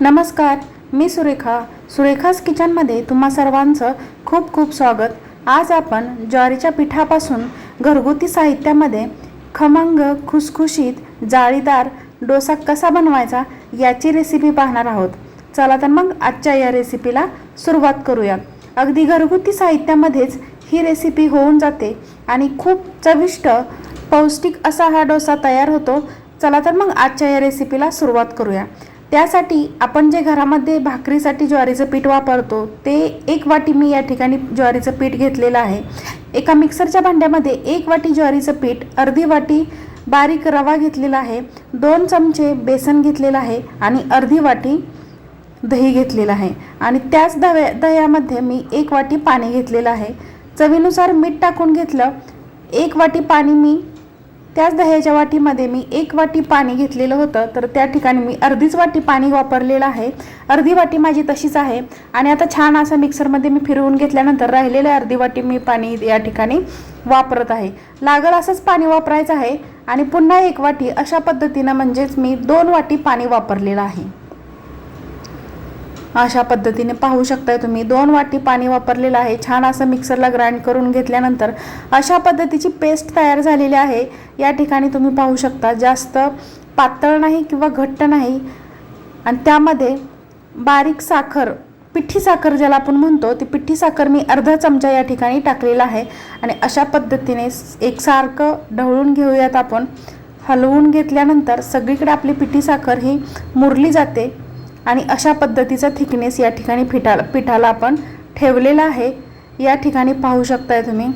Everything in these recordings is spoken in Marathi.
नमस्कार मी सुरेखा. सुरेखास किचनमध्ये तुम्हा सर्वांचं खूप खूप स्वागत. आज आपण ज्वारीच्या पिठापासून घरगुती साहित्यामध्ये खमंग खुसखुशीत जाळीदार डोसा कसा बनवायचा याची रेसिपी पाहणार आहोत. चला तर मग आजच्या या रेसिपीला सुरुवात करूया. अगदी घरगुती साहित्यामध्येच ही रेसिपी होऊन जाते आणि खूप चविष्ट पौष्टिक असा हा डोसा तयार होतो. चला तर मग आजच्या या रेसिपीला सुरुवात करूया. त्यासाठी आपण जे घरामध्ये भाकरीसाठी ज्वारीचं पीठ वापरतो ते एक वाटी मी या ठिकाणी ज्वारीचं पीठ घेतलेलं आहे. एका मिक्सरच्या भांड्यामध्ये एक वाटी ज्वारीचं पीठ अर्धी वाटी बारीक रवा घेतलेला आहे दोन चमचे बेसन घेतलेलं आहे आणि अर्धी वाटी दही घेतलेलं आहे. आणि त्याच दव्या दह्यामध्ये मी एक वाटी पाणी घेतलेलं आहे. चवीनुसार मीठ टाकून घेतलं एक वाटी पाणी मी त्याच दह्याच्या वाटीमध्ये मी एक वाटी पाणी घेतलेलं होतं. तर त्या ठिकाणी मी अर्धीच वाटी पाणी वापरलेलं आहे. अर्धी वाटी माझी तशीच आहे. आणि आता छान असं मिक्सरमध्ये मी फिरवून घेतल्यानंतर राहिलेलं अर्धी वाटी मी पाणी या ठिकाणी वापरत आहे. लागल असंच पाणी वापरायचं आहे. आणि पुन्हा एक वाटी अशा पद्धतीनं म्हणजेच मी दोन वाटी पाणी वापरलेलं आहे. अशा पद्धतीने पाहू शकताय तुम्ही. दोन वाटी पाणी वापरलेलं आहे. छान असं मिक्सरला ग्राइंड करून घेतल्यानंतर अशा पद्धतीची पेस्ट तयार झालेली आहे. या ठिकाणी तुम्ही पाहू शकता जास्त पातळ नाही किंवा घट्ट नाही. आणि त्यामध्ये बारीक साखर पिठी साखर ज्याला आपण म्हणतो ती पिठी साखर मी अर्धा चमचा या ठिकाणी टाकलेला आहे. आणि अशा पद्धतीने एकसारखं ढवळून घेऊयात आपण. हलवून घेतल्यानंतर सगळीकडे आपली पिठी साखर ही मुरली जाते. आणि अशा पद्धतीचा थिकनेस या ठिकाणी पिठाला पिठाला आपण ठेवलेला आहे. या ठिकाणी पाहू शकताय तुम्ही.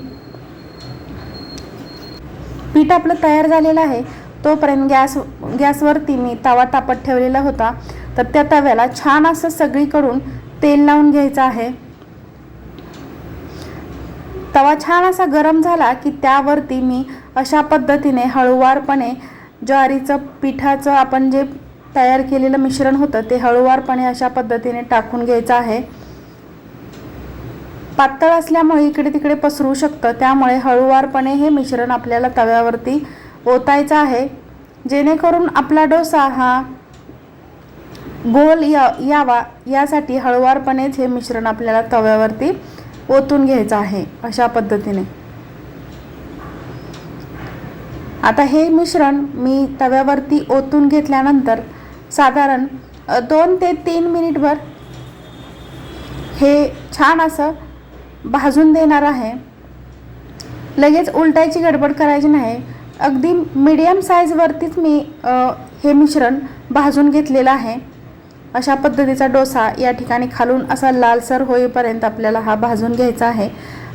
पीठ आपलं तयार झालेलं आहे. तोपर्यंत गॅस गॅसवरती मी तवा तापत ठेवलेला होता. तर त्या तव्याला छान असं सगळीकडून तेल लावून घ्यायचं आहे. तवा छान असा गरम झाला की त्यावरती मी अशा पद्धतीने हळूवारपणे ज्वारीचं पिठाचं आपण जे तयार केलेलं मिश्रण होतं ते हळूवारपणे अशा पद्धतीने टाकून घ्यायचं आहे. पातळ असल्यामुळे इकडे तिकडे पसरू शकतं त्यामुळे हळूवारपणे हे मिश्रण आपल्याला तव्यावरती ओतायचं आहे. जेणेकरून आपला डोसा हा गोल या यावा यासाठी हळूवारपणेच हे मिश्रण आपल्याला तव्यावरती ओतून घ्यायचं आहे अशा पद्धतीने. आता हे मिश्रण मी तव्यावरती ओतून घेतल्यानंतर साधारण दोन ते तीन मिनिटभर हे छान असं भाजून देणार आहे. लगेच उलटायची गडबड करायची नाही. अगदी मीडियम साईजवरतीच मी हे मिश्रण भाजून घेतलेलं आहे. अशा पद्धतीचा डोसा या ठिकाणी खालून असा लालसर होईपर्यंत आपल्याला हा भाजून घ्यायचा आहे.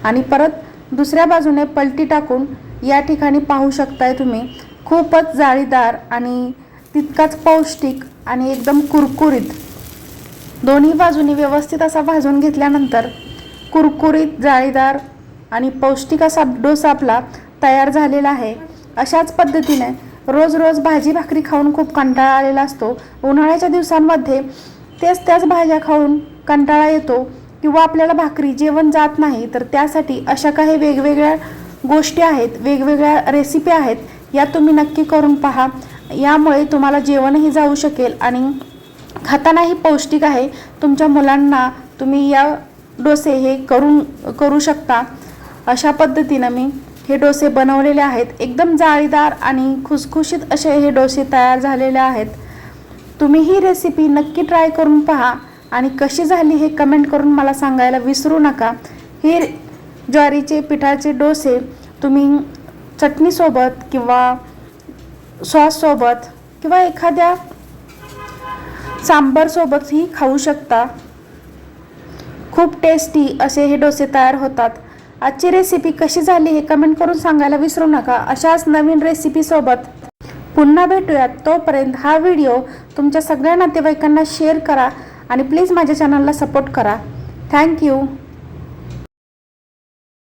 आणि परत दुसऱ्या बाजूने पलटी टाकून या ठिकाणी पाहू शकताय तुम्ही खूपच जाळीदार आणि तितकाच पौष्टिक आणि एकदम कुरकुरीत. दोन्ही बाजूनी व्यवस्थित असा भाजून घेतल्यानंतर कुरकुरीत जाळीदार आणि पौष्टिक असा डोसा आपला तयार झालेला आहे. अशाच पद्धतीने रोज रोज भाजी भाकरी खाऊन खूप कंटाळा आलेला असतो. उन्हाळ्याच्या दिवसांमध्ये तेच त्याच भाज्या खाऊन कंटाळा येतो किंवा आपल्याला भाकरी जेवण जात नाही तर त्यासाठी अशा काही वेगवेगळ्या गोष्टी आहेत वेगवेगळ्या रेसिपी आहेत या तुम्ही नक्की करून पहा. यामुळे तुम्हाला जेवणही जाऊ शकेल आणि खातानाही पौष्टिक आहे. तुमच्या मुलांना तुम्ही या डोसे हे करून करू शकता. अशा पद्धतीनं मी हे डोसे बनवलेले आहेत. एकदम जाळीदार आणि खुसखुशीत असे हे डोसे तयार झालेले आहेत. तुम्ही ही रेसिपी नक्की ट्राय करून पहा आणि कशी झाली हे कमेंट करून मला सांगायला विसरू नका. हे ज्वारीचे पिठाचे डोसे तुम्ही चटणीसोबत किंवा सॉससोबत किंवा एखाद्या सांबरसोबतही खाऊ शकता. खूप टेस्टी असे हे डोसे तयार होतात. आजची रेसिपी कशी झाली हे कमेंट करून सांगायला विसरू नका. अशाच नवीन रेसिपीसोबत पुन्हा भेटूयात. तोपर्यंत हा व्हिडिओ तुमच्या सगळ्या नातेवाईकांना शेअर करा आणि प्लीज माझ्या चॅनलला सपोर्ट करा. थँक्यू